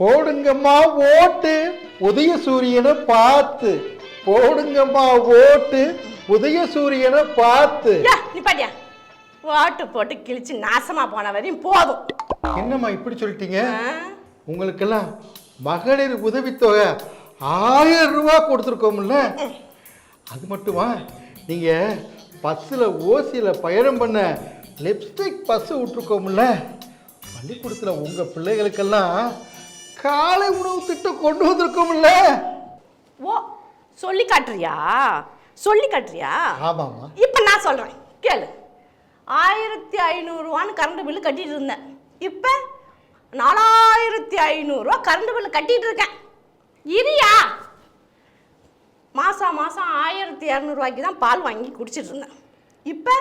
போடுங்கம்மா ஓட்டு. உதய சூரியனை பார்த்து. போடுங்கம்மா ஓட்டு. உதய சூரியனை பார்த்து நிப்பாட்டியா ஓட்டு போட்டு கிழிச்சு நாசமா போன வரையும் போதும். என்னம்மா இப்படி சொல்லிட்டீங்க? உங்களுக்கெல்லாம் மகளிர் உதவித்தொகை ஆயிரம் ரூபா கொடுத்துருக்கோம்ல. அது மட்டுமா? நீங்கள் பஸ்ஸில் ஓசியில் பயணம் பண்ண லிப்ஸ்டிக் பஸ்ஸு விட்ருக்கோம்ல பள்ளிக்கூடத்தில் உங்கள் பிள்ளைகளுக்கெல்லாம் காலை உணவு திட்டம் கொண்டு வந்திருக்கோம்ல. ஓ சொல்லி காட்டுறியா? சொல்லி காட்டுறியா? ஆமாம்மா. இப்போ நான் சொல்கிறேன் கேளு. ஆயிரத்தி ஐநூறுரூவான்னு கரண்ட் பில்லு கட்டிட்டு இருந்தேன். இப்போ நாலாயிரத்தி ஐநூறுரூவா கரண்ட் பில்லு கட்டிட்டு இருக்கேன். இரியா! மாதம் மாதம் ஆயிரத்தி இரநூறுவாய்க்கு தான் பால் வாங்கி குடிச்சிட்டு இருந்தேன். இப்போ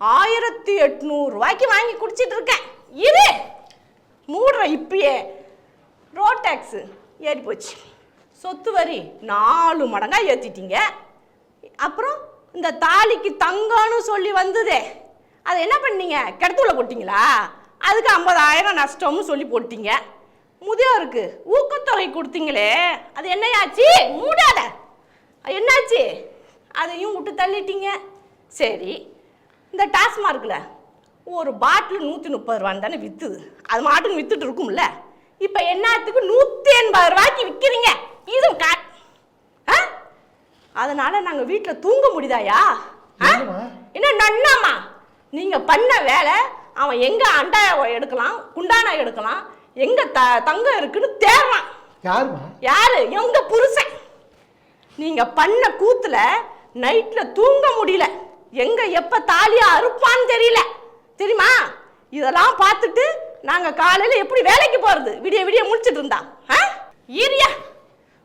ஆயிரத்தி எட்நூறுவாய்க்கு வாங்கி குடிச்சிட்டு இருக்கேன். இரு! மூடுற இப்பயே. ரோட் டேக்ஸு ஏறி போச்சு. சொத்து வரி நாலு மடங்காக ஏற்றிட்டீங்க அப்புறம் இந்த தாலிக்கு தங்கம்னு சொல்லி வந்ததே. அதை என்ன பண்ணீங்க? கிடத்துள்ள போட்டிங்களா? அதுக்கு ஐம்பதாயிரம் நஷ்டம்னு சொல்லி போட்டீங்க. முதியோருக்கு ஊக்கத்தொகை கொடுத்தீங்களே. அது என்னையாச்சு? மூடாத. என்னாச்சு? அதையும் விட்டு தள்ளிட்டீங்க. சரி. இந்த டாஸ்மார்க்கில் ஒரு பாட்டில் நூற்றி முப்பது ரூபான்னு தானே விற்றுது அது மாட்டுன்னு விற்றுட்டு இருக்கும்ல. இப்போ என்னத்துக்கு நூற்றி எண்பது ரூபாய்க்கு விற்கிறீங்க இதுவும் கா ஆ? அதனால நாங்கள் வீட்டில் தூங்க முடியுதாயா? என்ன நன்னாமா நீங்கள் பண்ண வேலை அவன் எங்கே அண்டா எடுக்கலாம் குண்டானா எடுக்கலாம் எங்கே த தங்கம் இருக்குன்னு தேடுறான். யாருமா யாரு? எங்க புருஷன். நீங்க பண்ண கூத்துல நைட்ல தூங்க முடியல. எங்க எப்ப தாலியா அறுப்பான்னு தெரியல. தெரியுமா? இதெல்லாம் பார்த்துட்டு நாங்கள் காலையில் எப்படி வேலைக்கு போகிறது விடிய விடிய முடிச்சிட்டு இருந்தா. ஆ? ஈரியா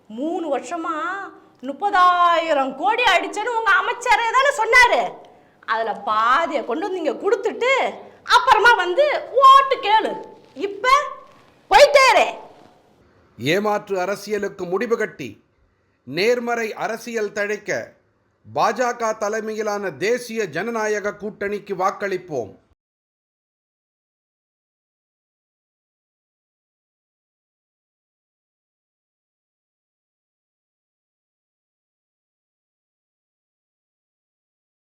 மூணு வருஷமா முப்பதாயிரம் கோடி அடிச்சேன்னு உங்கள் அமைச்சரே தானே சொன்னாரு. அதில் பாதியை கொண்டு வந்து இங்கே கொடுத்துட்டு அப்புறமா வந்து ஓட்டு கேளு. இப்போ போயிட்டேரே ஏமாற்று அரசியலுக்கு முடிவு கட்டி நேர்மறை அரசியல் தழைக்க பாஜக தலைமையிலான தேசிய ஜனநாயக கூட்டணிக்கு வாக்களிப்போம்.